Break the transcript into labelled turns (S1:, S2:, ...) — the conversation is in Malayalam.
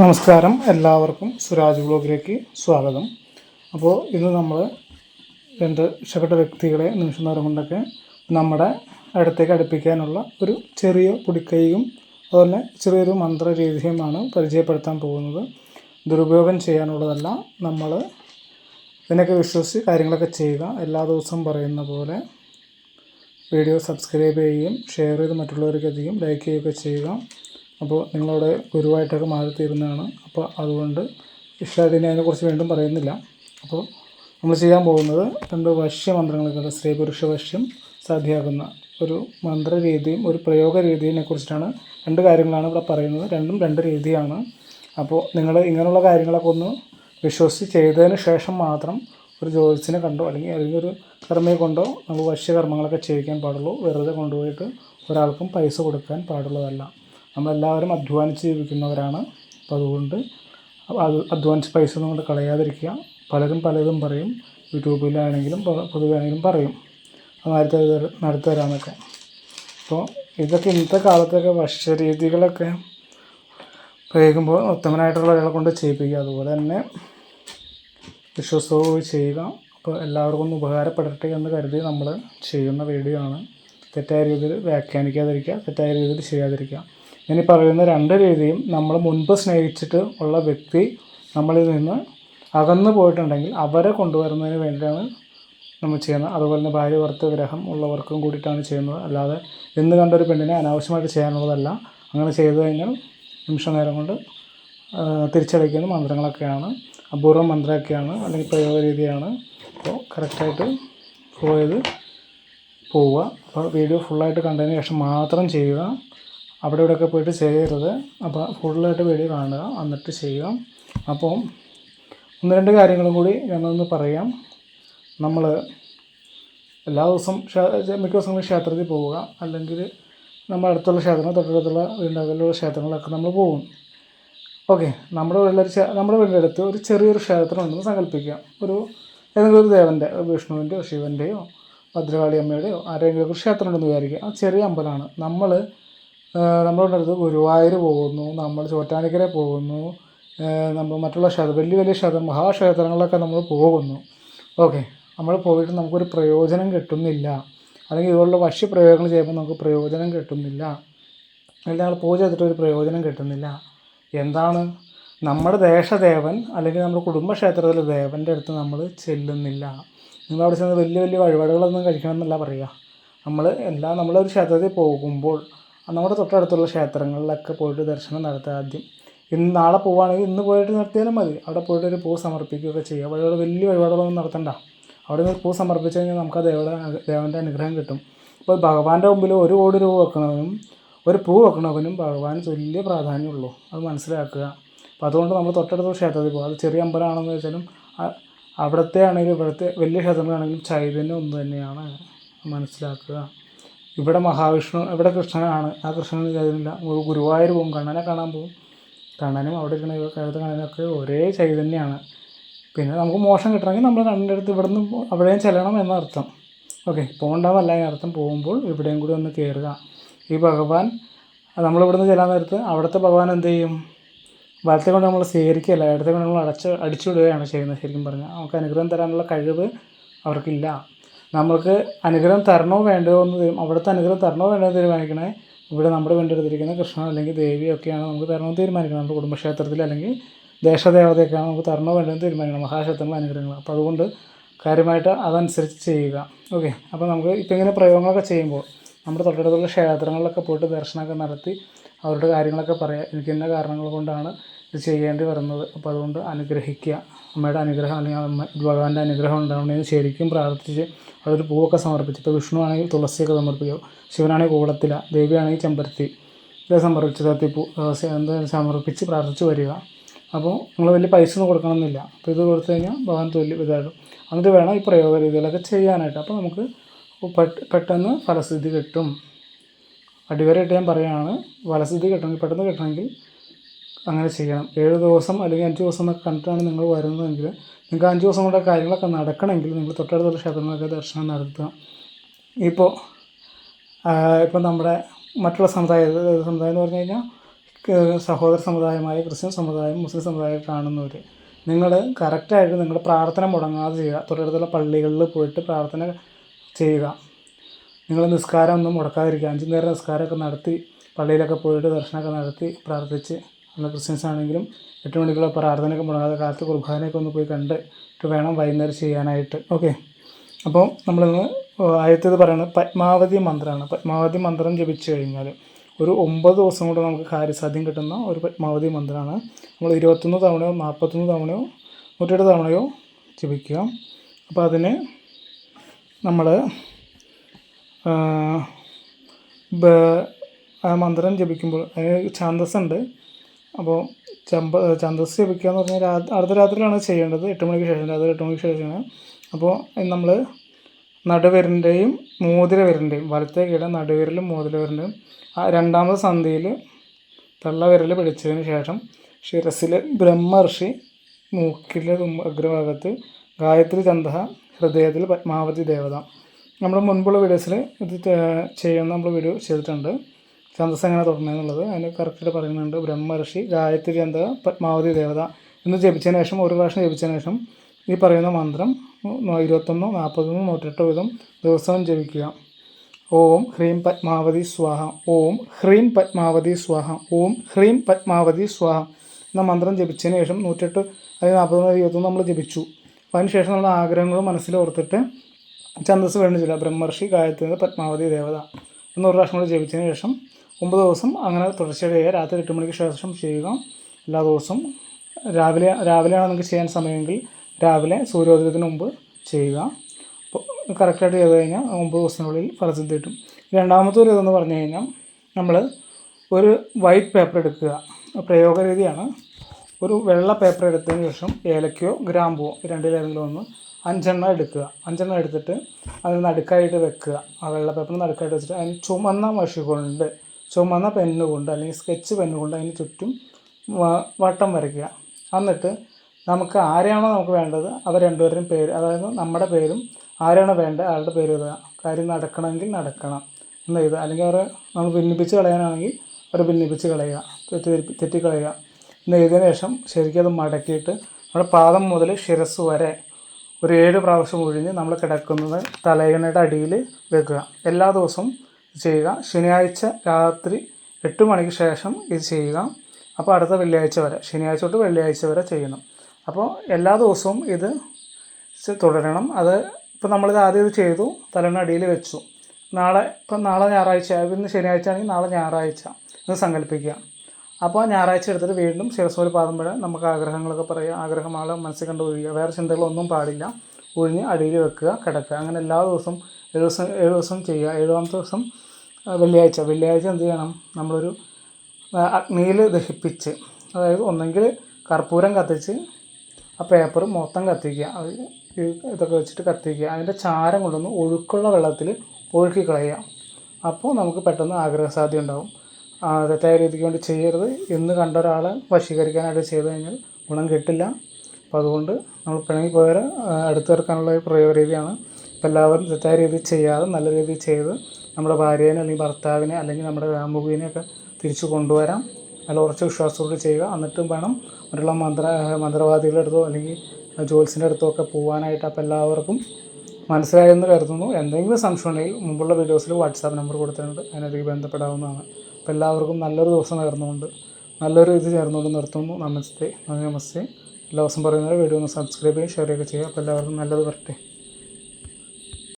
S1: നമസ്കാരം. എല്ലാവർക്കും സുരാജ് ബ്ലോഗിലേക്ക് സ്വാഗതം. അപ്പോൾ ഇന്ന് നമ്മൾ രണ്ട് ഇഷ്ടപ്പെട്ട വ്യക്തികളെ നിമിഷം നേരം കൊണ്ടൊക്കെ നമ്മുടെ അടുത്തേക്ക് അടുപ്പിക്കാനുള്ള ഒരു ചെറിയ പൊടിക്കൈയും അതുപോലെ ചെറിയൊരു മന്ത്ര രീതിയുമാണ് പരിചയപ്പെടുത്താൻ പോകുന്നത്. ദുരുപയോഗം ചെയ്യാനുള്ളതല്ല നമ്മൾ ഇതിനൊക്കെ വിശ്വസിച്ച് കാര്യങ്ങളൊക്കെ ചെയ്യുക. എല്ലാ ദിവസവും പറയുന്ന പോലെ വീഡിയോ സബ്സ്ക്രൈബ് ചെയ്യുകയും ഷെയർ ചെയ്ത് മറ്റുള്ളവർക്ക് എത്തിക്കും ലൈക്ക് ചെയ്യുകയൊക്കെ ചെയ്യുക. അപ്പോൾ നിങ്ങളവിടെ ഗുരുവായിട്ടൊക്കെ മാറിത്തീരുന്നതാണ് അപ്പോൾ അതുകൊണ്ട് ഇഷ്ടമായിട്ട് അതിനെക്കുറിച്ച് വീണ്ടും പറയുന്നില്ല. അപ്പോൾ നമ്മൾ ചെയ്യാൻ പോകുന്നത് രണ്ട് വശ്യമന്ത്രങ്ങളൊക്കെ സ്ത്രീ പുരുഷ വശ്യം സാധ്യമാക്കുന്ന ഒരു മന്ത്രരീതിയും ഒരു പ്രയോഗ രീതിയെ കുറിച്ചിട്ടാണ് രണ്ട് കാര്യങ്ങളാണ് ഇവിടെ പറയുന്നത്. രണ്ടും രണ്ട് രീതിയാണ്. അപ്പോൾ നിങ്ങൾ ഇങ്ങനെയുള്ള കാര്യങ്ങളൊക്കെ ഒന്ന് വിശ്വസിച്ച് ചെയ്തതിന് ശേഷം മാത്രം ഒരു ജ്യോതിസിനെ കണ്ടോ? അല്ലെങ്കിൽ അല്ലെങ്കിൽ ഒരു കർമ്മയെ കൊണ്ടോ നമ്മൾ വശ്യകർമ്മങ്ങളൊക്കെ ചെയ്യിക്കാൻ പാടുള്ളൂ. വെറുതെ കൊണ്ടുപോയിട്ട് ഒരാൾക്കും പൈസ കൊടുക്കാൻ പാടുള്ളതല്ല. നമ്മളെല്ലാവരും അധ്വാനിച്ച് ജീവിക്കുന്നവരാണ്. അപ്പോൾ അതുകൊണ്ട് അത് അധ്വാനിച്ച് പൈസ ഒന്നും കൊണ്ട് കളയാതിരിക്കുക. പലരും പലതും പറയും. യൂട്യൂബിലാണെങ്കിലും പൊതുവെ ആണെങ്കിലും പറയും. അത് നടത്തി നടത്തി തരാമെന്നൊക്കെ അപ്പോൾ ഇതൊക്കെ ഇന്നത്തെ കാലത്തൊക്കെ ഭക്ഷ്യരീതികളൊക്കെ പ്രയോഗിക്കുമ്പോൾ ഉത്തമനായിട്ടുള്ള ഒരാളെ കൊണ്ട് ചെയ്യിപ്പിക്കുക. അതുപോലെ തന്നെ വിശ്വസവും ചെയ്യുക. അപ്പോൾ എല്ലാവർക്കും ഒന്ന് ഉപകാരപ്പെടട്ടെ എന്ന് കരുതി നമ്മൾ ചെയ്യുന്ന വീഡിയോ ആണ്. തെറ്റായ രീതിയിൽ വ്യാഖ്യാനിക്കാതിരിക്കുക. തെറ്റായ രീതിയിൽ ചെയ്യാതിരിക്കുക. ഇനി പറയുന്ന രണ്ട് രീതിയും നമ്മൾ മുൻപ് സ്നേഹിച്ചിട്ട് ഉള്ള വ്യക്തി നമ്മളിൽ നിന്ന് അകന്നു പോയിട്ടുണ്ടെങ്കിൽ അവരെ കൊണ്ടുവരുന്നതിന് വേണ്ടിയാണ് നമ്മൾ ചെയ്യുന്നത്. അതുപോലെ തന്നെ ഭാര്യ ഭർത്ത ഗ്രഹം ഉള്ളവർക്കും കൂടിയിട്ടാണ് ചെയ്യുന്നത്. അല്ലാതെ എന്ന് കണ്ടൊരു പെണ്ണിനെ അനാവശ്യമായിട്ട് ചെയ്യാനുള്ളതല്ല. അങ്ങനെ ചെയ്തു കഴിഞ്ഞാൽ നിമിഷ നേരം കൊണ്ട് തിരിച്ചടയ്ക്കുന്ന മന്ത്രങ്ങളൊക്കെയാണ് അപൂർവ മന്ത്രമൊക്കെയാണ് അല്ലെങ്കിൽ പ്രയോഗ രീതിയാണ്. അപ്പോൾ കറക്റ്റായിട്ട് പോയത് പോവുക. അപ്പോൾ വീഡിയോ ഫുള്ളായിട്ട് കണ്ടതിന് ശേഷം മാത്രം ചെയ്യുക. അവിടെ ഇവിടെയൊക്കെ പോയിട്ട് ചെയ്യരുത് അപ്പോൾ ഫുള്ളായിട്ട് വീഡിയോ കാണുക. എന്നിട്ട് ചെയ്യുക. അപ്പോൾ ഒന്ന് രണ്ട് കാര്യങ്ങളും കൂടി ഞാനൊന്ന് പറയാം. നമ്മൾ എല്ലാ ദിവസവും മിക്ക ദിവസങ്ങളും ക്ഷേത്രത്തിൽ പോവുക. അല്ലെങ്കിൽ നമ്മൾ അടുത്തുള്ള ക്ഷേത്രങ്ങൾ തൊട്ടടുത്തുള്ള വീടിന്റെ ക്ഷേത്രങ്ങളൊക്കെ നമ്മൾ പോകും. ഓക്കെ. നമ്മുടെ വീട്ടിലൊരു നമ്മുടെ വീടിന്റെ അടുത്ത് ഒരു ചെറിയൊരു ക്ഷേത്രം ഉണ്ടെന്ന് സങ്കല്പിക്കുക. ഒരു ഏതെങ്കിലും ഒരു ദേവന്റെ വിഷ്ണുവിന്റെയോ ശിവന്റെയോ ഭദ്രകാളി അമ്മയുടെയോ ആരെങ്കിലും ഒരു ക്ഷേത്രം ഉണ്ടെന്ന് വിചാരിക്കുക. ആ ചെറിയ അമ്പലമാണ്. നമ്മൾ നമ്മളുടെ അടുത്ത് ഗുരുവായൂർ പോകുന്നു നമ്മൾ ചോറ്റാനിക്കര പോകുന്നു നമ്മൾ മറ്റുള്ള ക്ഷേത്രം വലിയ വലിയ ക്ഷേത്രം മഹാക്ഷേത്രങ്ങളിലൊക്കെ നമ്മൾ പോകുന്നു. ഓക്കെ നമ്മൾ പോയിട്ട് നമുക്കൊരു പ്രയോജനം കിട്ടുന്നില്ല. അല്ലെങ്കിൽ ഇതുപോലുള്ള ഭക്ഷ്യപ്രയോഗങ്ങൾ ചെയ്യുമ്പോൾ നമുക്ക് പ്രയോജനം കിട്ടുന്നില്ല. അല്ലെങ്കിൽ ഞങ്ങൾ പൂജ ചെയ്തിട്ട് ഒരു പ്രയോജനം കിട്ടുന്നില്ല. എന്താണ്? നമ്മുടെ ദേശദേവൻ അല്ലെങ്കിൽ നമ്മുടെ കുടുംബക്ഷേത്രത്തിലെ ദേവന്റെ അടുത്ത് നമ്മൾ ചെല്ലുന്നില്ല. നിങ്ങൾ അവിടെ ചെന്ന് വലിയ വലിയ വഴിപാടുകളൊന്നും കഴിക്കണം എന്നല്ല പറയുക. നമ്മൾ എല്ലാ നമ്മളൊരു ക്ഷേത്രത്തിൽ പോകുമ്പോൾ നമ്മുടെ തൊട്ടടുത്തുള്ള ക്ഷേത്രങ്ങളിലൊക്കെ പോയിട്ട് ദർശനം നടത്തുക ആദ്യം. ഇന്ന് നാളെ പോവുകയാണെങ്കിൽ ഇന്ന് പോയിട്ട് നടത്തിയാലും മതി. അവിടെ പോയിട്ട് ഒരു പൂ സമർപ്പിക്കുകയൊക്കെ ചെയ്യുക. വഴിപാട് വലിയ വഴിപാടുകളൊന്നും നടത്തണ്ട. അവിടെ നിന്ന് പൂ സമർപ്പിച്ചു കഴിഞ്ഞാൽ നമുക്ക് ആ ദേവയുടെ ദേവന്റെ അനുഗ്രഹം കിട്ടും. അപ്പോൾ ഭഗവാന്റെ മുമ്പിൽ ഒരു കോടി രൂപ വെക്കണവനും ഒരു പൂ വെക്കണവനും ഭഗവാൻ തുല്യ പ്രാധാന്യമുള്ളൂ. അത് മനസ്സിലാക്കുക. അപ്പോൾ അതുകൊണ്ട് നമ്മൾ തൊട്ടടുത്ത ക്ഷേത്രത്തിൽ പോകും അത് ചെറിയ അമ്പലമാണെന്ന് വെച്ചാലും അവിടുത്തെ ആണെങ്കിലും ഇവിടുത്തെ വലിയ ക്ഷേത്രങ്ങളാണെങ്കിലും ചൈതന്യം ഒന്ന് തന്നെയാണ് മനസ്സിലാക്കുക. ഇവിടെ മഹാവിഷ്ണു ഇവിടെ കൃഷ്ണനാണ്. ആ കൃഷ്ണൻ കരുതുന്നില്ല. ഗുരുവായൂർ പോകും. കണ്ണനെ കാണാൻ പോകും. കണ്ണനും അവിടെ ഇരിക്കുന്ന കഴുത്ത് കണ്ണനൊക്കെ ഒരേ ചൈതന്യമാണ് പിന്നെ നമുക്ക് മോശം കിട്ടണമെങ്കിൽ നമ്മൾ കണ്ണിന്റെ അടുത്ത് ഇവിടെ നിന്ന് അവിടെയും ചെല്ലണം എന്നർത്ഥം ഓക്കെ പോകണ്ടെന്നല്ല അതിനർത്ഥം പോകുമ്പോൾ ഇവിടെയും കൂടി ഒന്ന് കയറുക ഈ ഭഗവാൻ നമ്മൾ ഇവിടുന്ന് ചെല്ലാൻ നേരത്ത് അവിടുത്തെ ഭഗവാൻ എന്ത് ചെയ്യും? വലത്തെ കൊണ്ട് നമ്മൾ സ്വീകരിക്കുകയല്ല. ഇടത്തെ കൊണ്ട് നമ്മൾ അടച്ച് അടിച്ചുവിടുകയാണ് ചെയ്യുന്നത്. ശരിക്കും പറഞ്ഞാൽ നമുക്ക് അനുഗ്രഹം തരാനുള്ള കഴിവ് അവർക്കില്ല. നമ്മൾക്ക് അനുഗ്രഹം തരണോ വേണ്ടോ എന്ന് അവിടുത്തെ അനുഗ്രഹം തരണോ വേണ്ടോ എന്ന് തീരുമാനിക്കണേ. ഇവിടെ നമ്മുടെ വേണ്ടിയെടുത്തിരിക്കുന്ന കൃഷ്ണൻ അല്ലെങ്കിൽ ദേവിയൊക്കെയാണ് നമുക്ക് തരണമെന്ന് തീരുമാനിക്കണം. നമ്മുടെ കുടുംബക്ഷേത്രത്തിൽ അല്ലെങ്കിൽ ദേശദേവതയൊക്കെയാണ് നമുക്ക് തരണോ വേണ്ടോ എന്ന് തീരുമാനിക്കണം. മഹാക്ഷേത്രങ്ങൾ അനുഗ്രഹങ്ങൾ. അപ്പോൾ അതുകൊണ്ട് കാര്യമായിട്ട് അതനുസരിച്ച് ചെയ്യുക. ഓക്കെ. അപ്പോൾ നമുക്ക് ഇപ്പം ഇങ്ങനെ പ്രയോഗങ്ങളൊക്കെ ചെയ്യുമ്പോൾ നമ്മുടെ തൊട്ടടുത്തുള്ള ക്ഷേത്രങ്ങളിലൊക്കെ പോയിട്ട് ദർശനമൊക്കെ നടത്തി അവരുടെ കാര്യങ്ങളൊക്കെ പറയാം. എനിക്ക് ഇന്ന കാരണങ്ങൾ കൊണ്ടാണ് ഇത് ചെയ്യേണ്ടി വരുന്നത്. അപ്പോൾ അതുകൊണ്ട് അനുഗ്രഹിക്കുക. അമ്മയുടെ അനുഗ്രഹം അല്ലെങ്കിൽ അമ്മ ഭഗവാന്റെ അനുഗ്രഹം ഉണ്ടാവണമെന്ന് ശരിക്കും പ്രാർത്ഥിച്ച് അതൊരു പൂവൊക്കെ സമർപ്പിച്ച്. ഇപ്പോൾ വിഷ്ണു ആണെങ്കിൽ തുളസിയൊക്കെ സമർപ്പിക്കുക. ശിവനാണെങ്കിൽ കൂടത്തില ദേവിയാണെങ്കിൽ ചെമ്പരത്തി. ഇതൊക്കെ സമർപ്പിച്ച് തത്തിപ്പൂ എന്താ സമർപ്പിച്ച് പ്രാർത്ഥിച്ച് വരിക. അപ്പോൾ നിങ്ങൾ വലിയ പൈസ ഒന്നും കൊടുക്കണമെന്നില്ല. അപ്പോൾ ഇത് കൊടുത്തു കഴിഞ്ഞാൽ ഭഗവാൻ തൊല്ലി ഇതായിട്ടും എന്നിട്ട് വേണം ഈ പ്രയോഗ രീതികളൊക്കെ ചെയ്യാനായിട്ട്. അപ്പോൾ നമുക്ക് പെട്ടെന്ന് ഫലസ്ഥിതി കിട്ടും. അടിവരായിട്ട് ഞാൻ പറയുകയാണ് ഫലസ്ഥിതി കിട്ടണമെങ്കിൽ പെട്ടെന്ന് കിട്ടണമെങ്കിൽ അങ്ങനെ ചെയ്യണം. ഏഴ് ദിവസം അല്ലെങ്കിൽ അഞ്ച് ദിവസം എന്നൊക്കെ കണ്ടിട്ടാണ് നിങ്ങൾ വരുന്നതെങ്കിൽ നിങ്ങൾക്ക് അഞ്ച് ദിവസം കൊണ്ട് കാര്യങ്ങളൊക്കെ നടക്കണമെങ്കിൽ നിങ്ങൾ തൊട്ടടുത്തുള്ള ക്ഷേത്രങ്ങളൊക്കെ ദർശനം നടത്തുക. ഇപ്പോൾ ഇപ്പം നമ്മുടെ മറ്റുള്ള സമുദായ സമുദായം എന്ന് പറഞ്ഞു കഴിഞ്ഞാൽ സഹോദര സമുദായമായ ക്രിസ്ത്യൻ സമുദായം മുസ്ലിം സമുദായം കാണുന്നവർ നിങ്ങൾ കറക്റ്റായിട്ട് നിങ്ങൾ പ്രാർത്ഥന മുടങ്ങാതെ ചെയ്യുക. തൊട്ടടുത്തുള്ള പള്ളികളിൽ പോയിട്ട് പ്രാർത്ഥന ചെയ്യുക. നിങ്ങൾ നിസ്കാരം ഒന്നും മുടക്കാതിരിക്കുക. അഞ്ചു നേരം നിസ്കാരമൊക്കെ നടത്തി പള്ളിയിലൊക്കെ പോയിട്ട് ദർശനമൊക്കെ നടത്തി പ്രാർത്ഥിച്ച് നമ്മൾ ക്രിസ്ത്യൻസ് ആണെങ്കിലും എട്ട് മണിക്കുള്ള പ്രാർത്ഥനയൊക്കെ മുടങ്ങാതെ കാലത്ത് കുർബാനയൊക്കെ ഒന്ന് പോയി കണ്ട് വേണം വൈകുന്നേരം ചെയ്യാനായിട്ട്. ഓക്കെ അപ്പോൾ നമ്മളിന്ന് ആദ്യത്തേത് പറയുന്നത് പത്മാവതി മന്ത്രമാണ് പത്മാവതി മന്ത്രം ജപിച്ചു കഴിഞ്ഞാൽ ഒരു ഒമ്പത് ദിവസം കൊണ്ട് നമുക്ക് കാര്യസാധ്യം കിട്ടുന്ന ഒരു പത്മാവതി മന്ത്രമാണ് നമ്മൾ ഇരുപത്തൊന്ന് തവണയോ നാൽപ്പത്തൊന്ന് തവണയോ നൂറ്റെട്ട് തവണയോ ജപിക്കുക. അപ്പോൾ അതിന് നമ്മൾ മന്ത്രം ജപിക്കുമ്പോൾ അതിന് ഛാന്തസ്സുണ്ട്. അപ്പോൾ ചമ്പ ചന്തസ് ജപിക്കുക എന്ന് പറഞ്ഞാൽ അർദ്ധരാത്രിയിലാണ് ചെയ്യേണ്ടത്. എട്ട് മണിക്ക് ശേഷം രാത്രി എട്ട് മണിക്ക് ശേഷമാണ്. അപ്പോൾ നമ്മൾ നടുവിരലിന്റെയും മോതിരവിരലിന്റെയും വലത്തെ കീഴ നടുവിരലും മോതിരവിരലിന്റെയും ആ രണ്ടാമത്തെ സന്ധിയിൽ തള്ളവിരൽ പിടിച്ചതിന് ശേഷം ശിരസിൽ ബ്രഹ്മർഷി മൂക്കിലെ അഗ്രഭാഗത്ത് ഗായത്രി ചന്ദ ഹൃദയത്തിൽ പത്മാവതി ദേവത. നമ്മുടെ മുൻപുള്ള വീഡിയോസിൽ ഇത് ചെയ്യുന്ന നമ്മൾ വീഡിയോ ചെയ്തിട്ടുണ്ട്. ഛന്ദസ് എങ്ങനെ തുടങ്ങുന്നത് അതിന് കറക്റ്റായിട്ട് പറയുന്നുണ്ട്. ബ്രഹ്മർഷി ഗായത്രി ചന്ദ പത്മാവതി ദേവത എന്ന് ജപിച്ചതിന് ശേഷം ഒരു പ്രാവശ്യം ജപിച്ചതിന് ശേഷം ഈ പറയുന്ന മന്ത്രം ഇരുപത്തൊന്നോ നാൽപ്പത്തൊന്നോ നൂറ്റെട്ടോ വീതം ദിവസവും ജപിക്കുക. ഓം ഹ്രീം പത്മാവതി സ്വാഹ. ഓം ഹ്രീം പത്മാവതി സ്വാഹ. ഓം ഹ്രീം പത്മാവതി സ്വാഹ. എന്ന മന്ത്രം ജപിച്ചതിന് ശേഷം നൂറ്റെട്ട് അല്ലെങ്കിൽ നാൽപ്പത്തൊന്ന് ഇരുപത്തൊന്ന് നമ്മൾ ജപിച്ചു. അപ്പോൾ അതിന് ശേഷം നമ്മൾ ആഗ്രഹങ്ങൾ മനസ്സിൽ ഓർത്തിട്ട് ഛന്ദസ് വേണ്ടി ചില ബ്രഹ്മർഷി ഗായത്രി പത്മാവതി ദേവത എന്നൊരു പ്രാവശ്യം കൂടി ജപിച്ചതിന് ശേഷം ഒമ്പത് ദിവസം അങ്ങനെ തുടർച്ചയായി രാത്രി എട്ട് മണിക്ക് ശേഷം ചെയ്യുക. എല്ലാ ദിവസവും രാവിലെ രാവിലെയാണ് നിങ്ങൾക്ക് ചെയ്യാൻ സമയമെങ്കിൽ രാവിലെ സൂര്യോദയത്തിന് മുമ്പ് ചെയ്യുക. അപ്പോൾ കറക്റ്റായിട്ട് ചെയ്ത് കഴിഞ്ഞാൽ ഒമ്പത് ദിവസത്തിനുള്ളിൽ ഫലത്തിൽ കിട്ടും. രണ്ടാമത്തെ ഒരു ഇതെന്ന് പറഞ്ഞു കഴിഞ്ഞാൽ നമ്മൾ ഒരു വൈറ്റ് പേപ്പർ എടുക്കുക. പ്രയോഗ രീതിയാണ് ഒരു വെള്ള പേപ്പർ എടുത്തതിന് ശേഷം ഏലക്കയോ ഗ്രാമ്പുവോ രണ്ടിലേതെങ്കിലും ഒന്ന് അഞ്ചെണ്ണം എടുക്കുക. അഞ്ചെണ്ണം എടുത്തിട്ട് അതിന് നടുക്കായിട്ട് വെക്കുക. ആ വെള്ള പേപ്പർ നടുക്കായിട്ട് വെച്ചിട്ട് അതിന് ചുമന്ന മഷി കൊണ്ട് ചുമന്ന പെന്ന് കൊണ്ട് അല്ലെങ്കിൽ സ്കെച്ച് പെന്ന് കൊണ്ട് അതിന് ചുറ്റും വട്ടം വരയ്ക്കുക. എന്നിട്ട് നമുക്ക് ആരെയാണോ നമുക്ക് വേണ്ടത് അവർ രണ്ടുപേരും പേര് അതായത് നമ്മുടെ പേരും ആരാണോ വേണ്ടത് അയാളുടെ പേര് എഴുതുക. കാര്യം നടക്കണമെങ്കിൽ നടക്കണം എന്ന് എഴുതുക. അല്ലെങ്കിൽ അവരെ നമ്മൾ ഭിന്നിപ്പിച്ച് കളയാനാണെങ്കിൽ അവരെ ഭിന്നിപ്പിച്ച് കളയുക തെറ്റി തെറ്റിക്കളയുക എന്ന് എഴുതിയതിന് ശേഷം ശരിക്കും അത് മടക്കിയിട്ട് നമ്മുടെ പാദം മുതൽ ശിരസ് വരെ ഒരു ഏഴ് പ്രാവശ്യം ഒഴിഞ്ഞ് നമ്മൾ കിടക്കുന്നത് തലയണയുടെ അടിയിൽ വെക്കുക. എല്ലാ ദിവസവും ചെയ്യുക. ശനിയാഴ്ച രാത്രി എട്ട് മണിക്ക് ശേഷം ഇത് ചെയ്യുക. അപ്പോൾ അടുത്ത വെള്ളിയാഴ്ച വരെ ശനിയാഴ്ച തൊട്ട് വെള്ളിയാഴ്ച വരെ ചെയ്യണം. അപ്പോൾ എല്ലാ ദിവസവും ഇത് തുടരണം. അത് ഇപ്പോൾ നമ്മളിത് ആദ്യം ഇത് ചെയ്തു തലയുടെ അടിയിൽ വെച്ചു. നാളെ ഇപ്പം നാളെ ഞായറാഴ്ച ഇന്ന് ശനിയാഴ്ച ആണെങ്കിൽ നാളെ ഞായറാഴ്ച എന്ന് സങ്കല്പിക്കുക. അപ്പോൾ ഞായറാഴ്ച എടുത്തിട്ട് വീണ്ടും ശിരസോലി പാദം നമുക്ക് ആഗ്രഹങ്ങളൊക്കെ പറയുക. ആഗ്രഹമാളെ മനസ്സിൽ കണ്ട് ഒഴിയുക വേറെ ചിന്തകളൊന്നും പാടില്ല. ഒഴിഞ്ഞ് അടിയിൽ വെക്കുക കിടക്കുക. അങ്ങനെ എല്ലാ ദിവസവും ഏഴ് ദിവസം ഏഴ് ദിവസം ചെയ്യുക. ഏഴാമത്തെ ദിവസം വെള്ളിയാഴ്ച. വെള്ളിയാഴ്ച എന്ത് ചെയ്യണം? നമ്മളൊരു അഗ്നിയിൽ ദഹിപ്പിച്ച് അതായത് ഒന്നെങ്കിൽ കർപ്പൂരം കത്തിച്ച് ആ പേപ്പർ മൊത്തം കത്തിക്കുക. അത് ഇതൊക്കെ വെച്ചിട്ട് കത്തിക്കുക. അതിന്റെ ചാരം കൊണ്ടൊന്ന് ഒഴുക്കുള്ള വെള്ളത്തിൽ ഒഴുക്കി കളയുക. അപ്പോൾ നമുക്ക് പെട്ടെന്ന് ആഗ്രഹസാധ്യ ഉണ്ടാവും. തെറ്റായ രീതിക്ക് വേണ്ടി ചെയ്യരുത്. എന്ന് കണ്ട ഒരാളെ വശീകരിക്കാനായിട്ട് ചെയ്തു കഴിഞ്ഞാൽ ഗുണം കിട്ടില്ല. അപ്പോൾ അതുകൊണ്ട് നമ്മൾ പിണങ്ങി പോയവരെ അടുത്ത് തീർക്കാനുള്ള ഒരു പ്രയോഗ രീതിയാണ് അപ്പോൾ എല്ലാവരും തെറ്റായ രീതിയിൽ ചെയ്യാതെ നല്ല രീതിയിൽ ചെയ്ത് നമ്മുടെ ഭാര്യേനെ അല്ലെങ്കിൽ ഭർത്താവിനെ അല്ലെങ്കിൽ നമ്മുടെ കാമുകിനെയൊക്കെ തിരിച്ചു കൊണ്ടുവരാം. നല്ല ഉറച്ച വിശ്വാസത്തോടെ ചെയ്യുക. എന്നിട്ടും വേണം മറ്റുള്ള മന്ത്ര മന്ത്രവാദികളുടെ അടുത്തോ അല്ലെങ്കിൽ ജോത്സിന്റെ അടുത്തോ ഒക്കെ പോകാനായിട്ട് അപ്പോൾ എല്ലാവർക്കും മനസ്സിലായെന്ന് കരുതുന്നു. എന്തെങ്കിലും സംശയം ഉണ്ടെങ്കിൽ മുമ്പുള്ള വീഡിയോസിൽ വാട്സാപ്പ് നമ്പർ കൊടുത്തിട്ടുണ്ട്. അതിനകത്തേക്ക് ബന്ധപ്പെടാവുന്നതാണ്. അപ്പോൾ എല്ലാവർക്കും നല്ലൊരു ദിവസം നേർന്നുകൊണ്ട് നല്ലൊരു ഇത് ചേർന്നുകൊണ്ട് നിർത്തുന്നു. നമസ്തേ. നമസ്തേ. എല്ലാ ദിവസം പറയുന്നത് വീഡിയോ ഒന്ന് സബ്സ്ക്രൈബ് ചെയ്യുകയും ഷെയർ ചെയ്യുക ചെയ്യുക. അപ്പോൾ എല്ലാവർക്കും നല്ലത് വരട്ടെ.